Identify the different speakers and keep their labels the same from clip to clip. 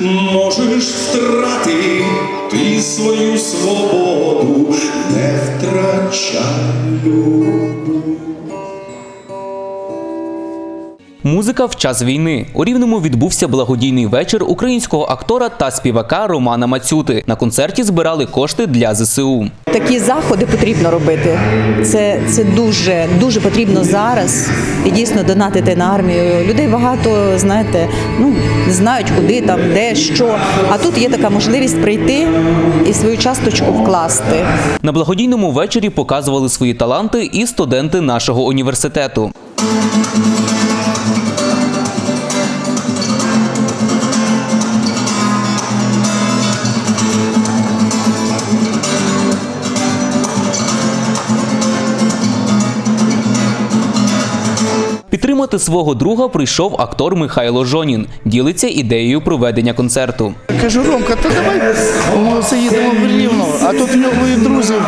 Speaker 1: можеш втрати ти свою свободу, не втрачай любов.
Speaker 2: Музика в час війни. У Рівному відбувся благодійний вечір українського актора та співака Романа Мацюти. На концерті збирали кошти для ЗСУ.
Speaker 3: Такі заходи потрібно робити. Це, це дуже дуже потрібно зараз і дійсно донатити на армію. Людей багато, знаєте, ну не знають куди там, де що. А тут є така можливість прийти і свою часточку вкласти.
Speaker 2: На благодійному вечорі показували свої таланти і студенти нашого університету. Підтримати свого друга прийшов актор Михайло Жонін. Ділиться ідеєю проведення концерту.
Speaker 4: Кажу, Ромка, то давай ми все в Рівно, а тут в нього і друзів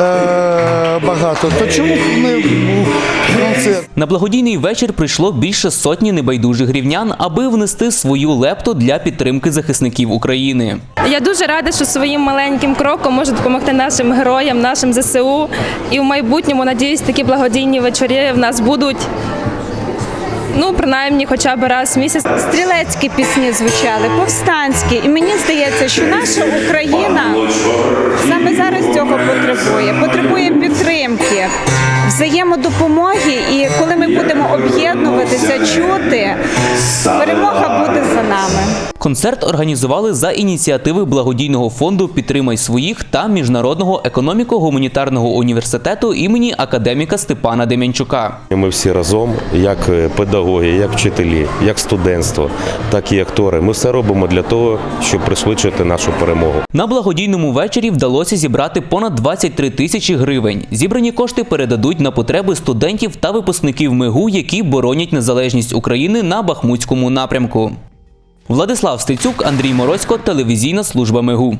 Speaker 4: е- багато. То чому не в концерт?
Speaker 2: На благодійний вечір прийшло більше сотні небайдужих рівнян, аби внести свою лепту для підтримки захисників України.
Speaker 5: Я дуже рада, що своїм маленьким кроком можу допомогти нашим героям, нашим ЗСУ. І в майбутньому, надіюсь, такі благодійні вечорі в нас будуть. Ну, принаймні, хоча б раз в місяць.
Speaker 6: Стрілецькі пісні звучали, повстанські. І мені здається, що наша Україна саме зараз цього потребує. Потребує підтримки, взаємодопомоги. І коли ми будемо об'єднуватися, чути, перемога буде нами.
Speaker 2: Концерт організували за ініціативи благодійного фонду Підтримай своїх та міжнародного економіко-гуманітарного університету імені академіка Степана Дем'янчука.
Speaker 7: Ми всі разом, як педагоги, як вчителі, як студентство, так і актори. Ми все робимо для того, щоб пришвидшити нашу перемогу.
Speaker 2: На благодійному вечорі вдалося зібрати понад 23 тисячі гривень. Зібрані кошти передадуть на потреби студентів та випускників МИГУ, які боронять незалежність України на Бахмутському напрямку. Владислав Стецюк, Андрій Морозько, телевізійна служба МИГУ.